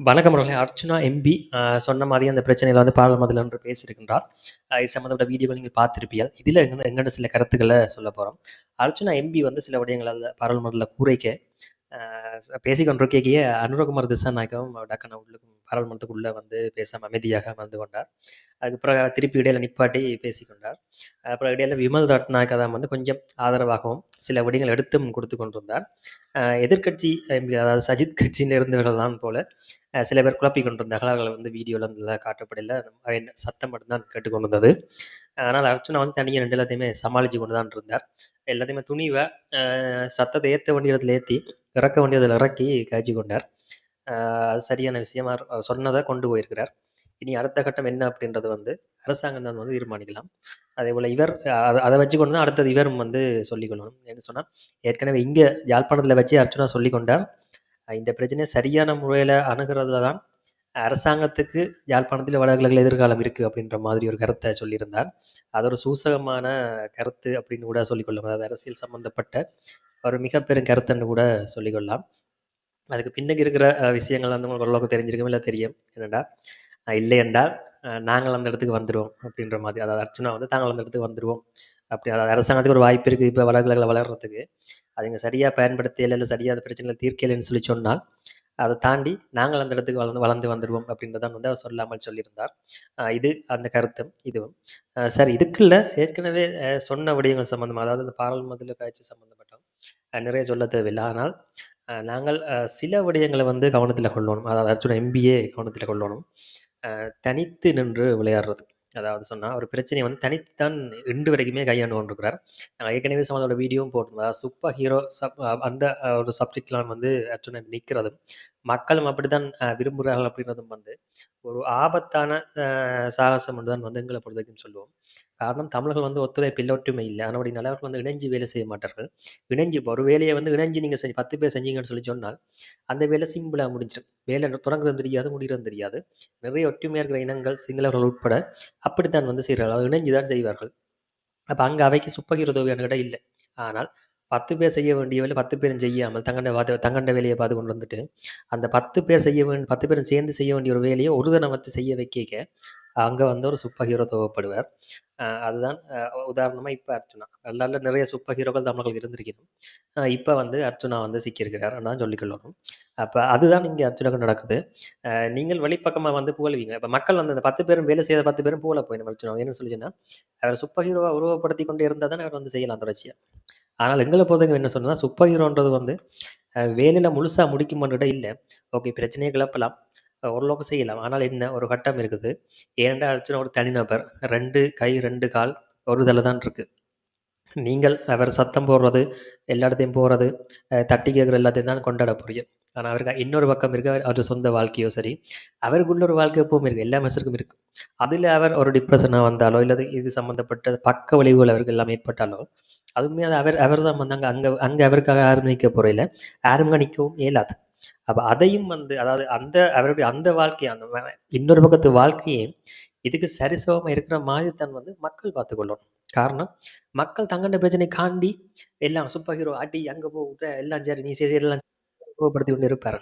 வணக்கம் அவர்களே. அர்ச்சனா எம்பி சொன்ன மாதிரி அந்த பிரச்சனையில் வந்து பாராளுமன்றத்தில என்று பேசியிருக்கின்றார். இது சம்மந்தப்பட்ட வீடியோக்கள் நீங்கள் பார்த்துருப்பியால் இதில் எங்க சில கருத்துக்களை சொல்லப் போகிறோம் அர்ச்சனா எம்பி வந்து சில விடயங்கள் அந்த பாராளுமன்றத்தில் கூரைக்க அ கேக்கிய அனுரகுமார் திசாநாயகம் டக்கன உள்ளுக்கும் பாராளுமன்றத்துக்குள்ளே வந்து பேசாமல் அமைதியாக வந்து கொண்டார். அதுக்கப்புறம் திருப்பி இடையில நிப்பாட்டி பேசிக்கொண்டார் அப்புறம் இடையில விமல் ரட்நாயக்க தான் வந்து கொஞ்சம் ஆதரவாகவும், சில விடயங்கள் எடுத்தும் கொடுத்து கொண்டிருந்தார். எதிர்கட்சி எதிர்க்கட்சி எம்பி அதாவது சஜித் கட்சியில் இருந்தவர்கள் தான் போல சில பேர் குழப்பி கொண்டிருந்தார்கள். அவர்கள் வந்து வீடியோவில் நல்லா காட்டப்படல. சத்தம் மட்டும்தான் கேட்டுக்கொண்டு கேட்டுக் அதனால் அர்ச்சனா வந்து தனியாக ரெண்டு எல்லாத்தையுமே சமாளித்து கொண்டு தான் இருந்தார். எல்லாத்தையுமே துணிவை சத்தத்தை ஏற்ற வேண்டிய இடத்துல ஏற்றி இறக்க வேண்டிய இடத்துல இறக்கி காய்ச்சி கொண்டார். அது சரியான விஷயமா சொன்னதை கொண்டு போயிருக்கிறார். இனி அடுத்த கட்டம் என்ன அப்படின்றது வந்து அரசாங்கம் தான் வந்து தீர்மானிக்கலாம். அதே போல் இவர் அதை வச்சு வச்சுக்கொண்டு தான் அடுத்தது இவரும் வந்து சொல்லிக்கொள்ளணும் என்ன சொன்னால் ஏற்கனவே இங்கே யாழ்ப்பாணத்தில் வச்சு அர்ச்சனா சொல்லிக்கொண்டார் இந்த பிரச்சனையை சரியான முறையில் அணுகிறதுல தான் அரசாங்கத்துக்கு யாழ்ப்பாணத்தில் வடகிழக்கில் எதிர்காலம் இருக்குது அப்படின்ற மாதிரி ஒரு கருத்தை சொல்லியிருந்தார். அது ஒரு சூசகமான கருத்து அப்படின்னு கூட சொல்லிக்கொள்ளும் அதாவது அரசியல் சம்மந்தப்பட்ட ஒரு மிக பெரும் கருத்துன்னு கூட சொல்லிக்கொள்ளலாம். அதுக்கு பின்னக்கு இருக்கிற விஷயங்கள் வந்து உங்களுக்கு ஓரளவுக்கு தெரிஞ்சிருக்கும் இல்லை தெரியும். என்னடா, இல்லை என்றால் நாங்கள் அந்த இடத்துக்கு வந்துடுவோம் அப்படின்ற மாதிரி. அதாவது அர்ச்சனா வந்து தாங்கள் அந்த இடத்துக்கு வந்துடுவோம் அப்படி அதாவது அரசாங்கத்துக்கு ஒரு வாய்ப்பு இருக்குது இப்போ வடகிழக்குல வளர்றதுக்கு. அதுங்க சரியாக பயன்படுத்தல, இல்லை சரியாக அந்த பிரச்சனைகளை தீர்க்கலைன்னு சொல்லி சொன்னால், அதை தாண்டி நாங்கள் அந்த இடத்துக்கு வளர்ந்து வளர்ந்து வந்துடுவோம் அப்படின்றதான் வந்து அவர் சொல்லாமல் சொல்லியிருந்தார். இது அந்த கருத்தும் இதுவும். சார் சரி இதுக்குள்ள ஏற்கனவே சொன்ன விடயங்கள் சம்மந்தமாக அதாவது இந்த பாராளுமன்றத்தில காய்ச்சி சம்மந்தப்பட்டோம் நிறைய சொல்ல தேவையில்லை ஆனால் நாங்கள் சில விடயங்களை வந்து கவனத்தில் கொள்ளணும். அதாவது அர்ச்சுனா எம்பிஏ கவனத்தில் கொள்ளணும். தனித்து நின்று விளையாடுறது. அதாவது சொன்னால் ஒரு பிரச்சனையை வந்து தனித்து தான் வரைக்குமே கையாண்டு கொண்டிருக்கிறார். நாங்கள் ஏற்கனவே சொன்னதோட வீடியோவும் போட்டிருந்தோம். சூப்பர் ஹீரோ சப் அந்த ஒரு சப்ஜெக்ட்லாம் வந்து அர்ச்சுனா நிற்கிறதும், மக்களும் அப்படித்தான் விரும்புகிறார்கள் அப்படின்றதும் வந்து ஒரு ஆபத்தான அஹ் சாகசம் என்று தான் வந்து பொறுத்த பொறுத்தவரைக்கும் சொல்லுவோம். காரணம் தமிழர்கள் வந்து ஒத்துழைப்பு இல்ல, ஒற்றுமை ஆனால் அப்படி நல்லவர்கள் வந்து இணைஞ்சு வேலை செய்ய மாட்டார்கள். இணைஞ்சு இப்ப ஒரு வேலையை வந்து இணைஞ்சு நீங்கள் செஞ்சு பத்து பேர் செஞ்சீங்கன்னு சொல்லி சொன்னால், அந்த வேலை சிம்பிளாக முடிஞ்சிடும் வேலை தொடங்குறதும் தெரியாது, முடிகிறதும் தெரியாது. நிறைய ஒற்றுமையாக இருக்கிற இனங்கள், சிங்களவர்கள் உட்பட அப்படித்தான் வந்து செய்கிறார்கள் இணைஞ்சு தான் செய்வார்கள். அப்போ அங்க அவைக்கு சூப்பர் ஹீரோ தேவையான்னு இல்லை ஆனால் 10 பேர் செய்ய வேண்டிய வேலை 10 பேரும் செய்யாமல் தங்கண்ட வாத தங்கண்ட வேலையை பார்த்து கொண்டு வந்துட்டு, அந்த 10 பேர் செய்ய வேண் 10 பேரும் சேர்ந்து செய்ய வேண்டிய ஒரு வேலையை ஒரு தனம் வச்சு செய்ய வைக்க அங்க வந்து ஒரு சூப்பர் ஹீரோ தேவைப்படுவார். அ அதுதான் அ உதாரணமா இப்ப அர்ச்சுனா. நல்ல நிறைய சூப்பர் ஹீரோக்கள் தமிழர்களுக்கு இருந்திருக்கணும். அ இப்ப வந்து அர்ச்சுனா வந்து சிக்கியிருக்கிறார் தான் சொல்லிக்கொள்ளணும். அப்ப அதுதான் இங்க அர்ச்சுனாக்கு நடக்குது. அ நீங்கள் வெளிப்பக்கமா வந்து புகழுவீங்க. இப்போ மக்கள் வந்து அந்த 10 பேரும் வேலை செய்த 10 பேரும் புகழ போயிடும் அர்ச்சுனா. ஏன்னு சொல்லி சொன்னா, அவர் சூப்பர் ஹீரோவா உருவப்படுத்திக் கொண்டே இருந்தா தானே அவர் வந்து செய்யலாம் தொடர்ச்சியா. ஆனால் எங்களை பொறுத்தவங்க என்ன சொன்னால் சூப்பர் ஹீரோன்றது வந்து வேலையில் முழுசாக முழுசா முடிக்குமான்னு ஓகே பிரச்சனையை கிளப்பலாம். ஓரளவுக்கு செய்யலாம். ஆனால் என்ன ஒரு கட்டம் இருக்குது. ஏனென்றால் அர்ச்சுனா ஒரு தனிநபர். ரெண்டு கை, ரெண்டு கால், ஒரு இதில் தான் இருக்குது நீங்கள் அவர் சத்தம் போடுறது, எல்லா இடத்தையும் போகிறது தட்டி கேட்குற எல்லாத்தையும் தான் கொண்டாட போறீங்க. ஆனால் அவருக்கு இன்னொரு பக்கம் இருக்கு. அவர் சொந்த வாழ்க்கையோ சரி, அவருக்குள்ள ஒரு வாழ்க்கை எப்பவும் இருக்குது எல்லா மனுஷருக்கும் இருக்கு. அதுல அவர் ஒரு டிப்ரெஷனாக வந்தாலோ, இல்ல இது சம்மந்தப்பட்ட பக்க விளைவுகள் அவருக்கு எல்லாம் ஏற்பட்டாலோ, அதுவுமே அது அவர் அவர் தான் வந்தாங்க அங்க அங்க அவருக்காக யாரும் நிக்க போறதில்ல. யாரும் நிக்கவும் இயலாது. அப்ப அதையும் வந்து அதாவது அந்த அவருடைய அந்த வாழ்க்கையை அந்த இன்னொரு பக்கத்து வாழ்க்கையை இதுக்கு சரிசமமாக இருக்கிற மாதிரி தான் வந்து மக்கள் பார்த்துக்கொள்ளணும் காரணம், மக்கள் தங்கண்ட பிரச்சனை காண்டி எல்லாம் சூப்பர் ஹீரோ அடி அங்க போட்டு எல்லாம் சரி நீ செய்தி எல்லாம் உருவப்படுத்திக் கொண்டு இருப்பார்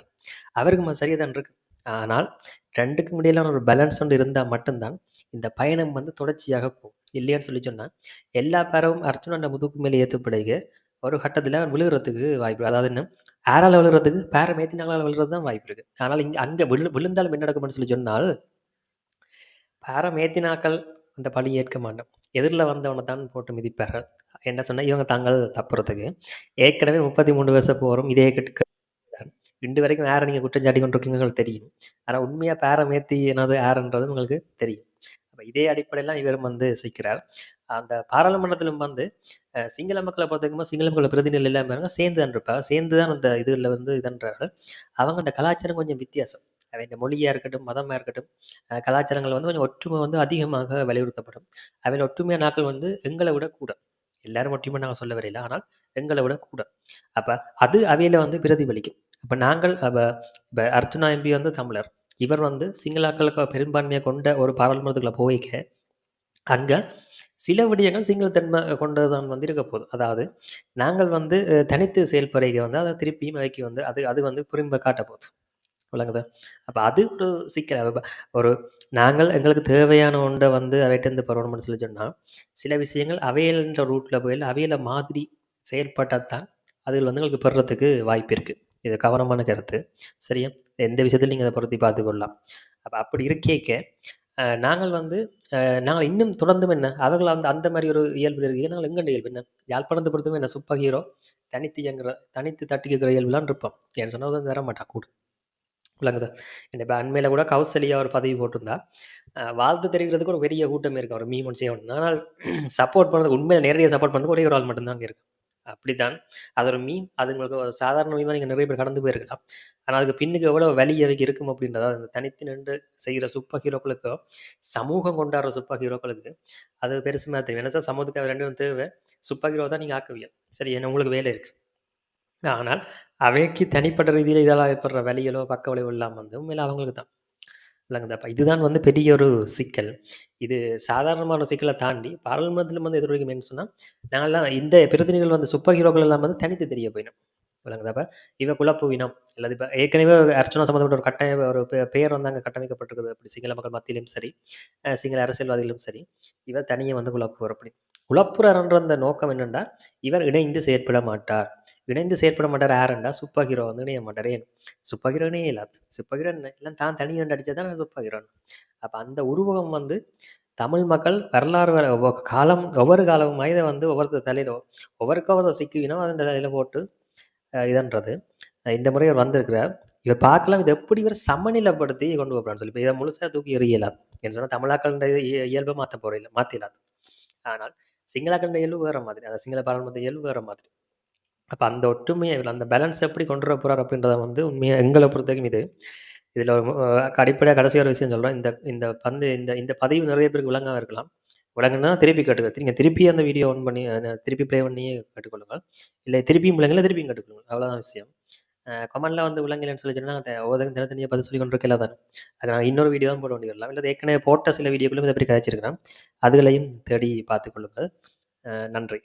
அவருக்கு அது தான் இருக்கு. ஆனால் ரெண்டுக்கும் இடையிலான ஒரு பேலன்ஸ் ஒன்று இருந்தா மட்டும்தான் இந்த பயணம் வந்து தொடர்ச்சியாக போகும். இல்லையான்னு சொல்லி சொன்னா, எல்லா பாரமும் அர்ச்சுனாண்ட முதுகு மேலே ஏற்றப்படுக ஒரு கட்டத்தில விழுகுறதுக்கு வாய்ப்பு அதாவது என்ன யாரால விழுகிறதுக்கு பேர ஏத்தினவங்களால விழுறது தான் வாய்ப்பு இருக்கு. ஆனால் இங்க அங்க விழு விழுந்தாலும் என்ன நடக்கும்னு சொல்லி சொன்னால், பேர மேத்தினாக்கள் அந்த பழி ஏற்க மாட்டோம். எதிர்ல வந்தவனை தான் போட்டு மிதிப்பார்கள். என்ன சொன்னா, இவங்க தாங்கள் தப்புறதுக்கு. ஏற்கனவே முப்பத்தி மூணு வருஷம் போகிறோம் இதே கட்டு இன்று வரைக்கும் யார நீங்கள் குற்றம் சாட்டிக் கொண்டிருக்கீங்கன்னு உங்களுக்கு தெரியும். ஆனா உண்மையா பாரம் என்னது யாருன்றது உங்களுக்கு தெரியும். அப்போ இதே அடிப்படையில் இவரும் வந்து சிக்கிறார். அந்த பாராளுமன்றத்திலும் வந்து சிங்கள மக்களை பார்த்துக்கும்போது சிங்கள மக்களை பிரதிநிதிகள் எல்லாமே பாருங்க சேர்ந்து தான் இருப்பாங்க. சேர்ந்து தான் அந்த இதில் வந்து இதன்றார்கள். அவங்கள்ட கலாச்சாரம் கொஞ்சம் வித்தியாசம். அவைங்க மொழியாக இருக்கட்டும், மதமாக இருக்கட்டும், கலாச்சாரங்கள் வந்து கொஞ்சம் ஒற்றுமை வந்து அதிகமாக வலியுறுத்தப்படும். அவைல ஒற்றுமையான நாட்கள் வந்து எங்களை விட கூட. எல்லாரும் ஒற்றுமை நாங்கள் சொல்ல வரையில. ஆனால் எங்களை விட கூட. அப்போ அது அவையில் வந்து பிரதிபலிக்கும். இப்போ நாங்கள் இப்போ அர்ஜுனா அர்ச்சுனா எம்பி வந்து தமிழர். இவர் வந்து சிங்களாக்களுக்கு பெரும்பான்மையை கொண்ட ஒரு பாராளுமன்றத்துக்குள்ள போய்க்க, அங்கே சில விடயங்கள் சிங்களத்தன்மை கொண்டது தான் வந்து இருக்க போகுது. அதாவது நாங்கள் வந்து தனித்து செயல்பறைக்கு வந்து அதை திருப்பியும் வைக்க வந்து அது அது வந்து புரிம்ப காட்ட போகுது. விளங்குதா அப்போ அது ஒரு சிக்கல் ஒரு நாங்கள் எங்களுக்கு தேவையான ஒன்றை வந்து அவைகிட்டேருந்து பரவணும்னு சொல்லி சொன்னால் சில விஷயங்கள் அவையல்ன்ற ரூட்டில் போய் அவையில மாதிரி செயல்பட்டால் தான் அதில் வந்து எங்களுக்கு பெறுறதுக்கு வாய்ப்பு இருக்குது இது கவனமான கருத்து. சரியா? எந்த விஷயத்தில் நீங்கள் அதை பொருத்தி பார்த்துக்கொள்ளலாம் அப்போ அப்படி இருக்கேக்க நாங்கள் வந்து நாங்கள் இன்னும் தொடர்ந்தும் என்ன? அவர்கள் வந்து அந்த மாதிரி ஒரு இயல்பு இருக்கீங்க. நாங்கள் எங்கண்ட இயல்பு என்ன? யாழ்ப்பாணத்தை பொறுத்தவரை என்ன? சூப்பர் ஹீரோ தனித்து இயங்குற தனித்து தட்டி கேட்குற இயல்புலாம் இருப்போம். ஏன்னு சொன்னால் வந்து வர மாட்டான் கூட. விளங்குதா. என்ன இப்போ அண்மையில் கூட கௌசல்யா ஒரு பதவி போட்டிருந்தா வாழ்த்து தெரிவிக்கிறதுக்கு ஒரு பெரிய கூட்டம் இருக்கு. ஒரு மீம் செய்யணும் ஆனால் சப்போர்ட் பண்ணுறதுக்கு உண்மையில நேரடியாக சப்போர்ட் பண்ணுறதுக்கு ஒரே ஒரு ஆள் மட்டும்தான் அங்கே இருக்கு. அப்படித்தான். அது ஒரு அதுங்களுக்கு ஒரு சாதாரண மீமாக நீங்கள் நிறைய பேர் கடந்து போயிருக்கலாம். ஆனால் அதுக்கு பின்னுக்கு எவ்வளோ வலி அவைக்கு இருக்கும் அப்படின்றத அந்த தனித்து நின்று செய்கிற சூப்பர் ஹீரோக்களுக்கோ சமூகம் கொண்டாடுற சூப்பர் ஹீரோக்களுக்கு அது பெருசுமாக தெரியும். என்ன சார் சமூகத்துக்கு ரெண்டும் தேவை. சூப்பர் ஹீரோ தான் நீங்கள் ஆக்குவீங்க. சரி என்ன உங்களுக்கு வேலை இருக்குது ஆனால் அவைக்கு தனிப்பட்ட ரீதியில் இதெல்லாம் ஏற்படுற வலிகளோ பக்க விளைவு இல்லாமல் வந்து உண்மையில் அவங்களுக்கு தான். விளங்குதாப்பா. இதுதான் வந்து பெரிய ஒரு சிக்கல். இது சாதாரணமான சிக்கலை தாண்டி பாராளுமன்றத்தில் வந்து எதிர்வரைக்கும் சொன்னால் நாங்கள்லாம் இந்த பிரதிநிதிகள் வந்து சூப்பர் ஹீரோக்கள் எல்லாம் வந்து தனித்து தெரிய போயிடும். விளங்குதாப்பா இவ குழப்பு இனம் அல்லது இப்போ ஏற்கனவே அர்ச்சனா சம்மந்தப்பட்ட ஒரு கட்டாய ஒரு பெயர் வந்து அங்கே கட்டமைக்கப்பட்டிருக்குது. அப்படி சிங்கள மக்கள் மத்தியிலும் சரி சிங்கள அரசியல்வாதிகளும் சரி இவர் தனியே வந்து குழப்புவர் அப்படி. குலப்புறன்ற அந்த நோக்கம் என்னென்னா இவர் இணைந்து செயற்பட மாட்டார். இணைந்து செயற்பட மாட்டார் யாருண்டா? சூப்பர் ஹீரோ வந்து இணைய மாட்டார். ஏன்? சூப்பர் ஹீரோனே இல்லாது சூப்பர் ஹீரோ எல்லாம் தான் தனி கண்டு அடித்தா தான் சூப்பர் ஹீரோ அப்போ அந்த உருவகம் வந்து தமிழ் மக்கள் வரலாறு வர ஒவ்வொரு காலம் ஒவ்வொரு காலமும் இதை வந்து ஒவ்வொரு தலையில ஒவ்வொருக்கும் ஒவ்வொரு சிக்குவினோ அந்த தலையில போட்டு இதன்றது. இந்த முறை அவர் வந்திருக்கிறார். இவர் பார்க்கலாம் இதை எப்படி இவர் சமநிலைப்படுத்தி கொண்டு போகிறான்னு சொல்லி இப்போ இதை முழுசாக தூக்கி எறியலாம் என்று சொன்னால் தமிழாக்கள இயல்பை மாற்ற போகிற மாற்றிடாது ஆனால் சிங்களாக்கள இயல்பு வேறு மாதிரி அந்த சிங்கள பாராளுமன்ற இயல்பு வேறு மாதிரி. அப்போ அந்த ஒற்றுமையை இவர் அந்த பேலன்ஸ் எப்படி கொண்டு வர போகிறார் அப்படின்றத வந்து உண்மையாக எங்களை பொறுத்தவரைக்கும் இது. இதில் அடிப்படையாக கடைசி ஒரு விஷயம் சொல்கிறேன் இந்த இந்த பந்து இந்த இந்த பதிவு நிறைய பேருக்கு விளங்காக இருக்கலாம். விளங்குனா திருப்பி கேட்டுக்க. நீங்கள் திருப்பி அந்த வீடியோ ஆன் பண்ணி திருப்பி ப்ளே பண்ணியே கற்றுக்கொள்ளுங்கள் இல்லை திருப்பியும் விளங்கல திருப்பியும் கேட்டுக்கொள்ளுங்கள். அவ்வளோதான் விஷயம். கமெண்ட்ல வந்து விளங்கலன்னு சொல்லி சொன்னால் அதை ஒவ்வொரு தனித்தனியாக பதில் சொல்லி கொண்டிருக்கல தான் அது நான் இன்னொரு வீடியோ தான் போட வரலாம் இல்லை ஏற்கனவே போட்ட சில வீடியோக்களும் இதை பற்றி கதைச்சிருக்கிறேன். அதுகளையும் தேடி பார்த்துக்கொள்ளுங்கள் நன்றி.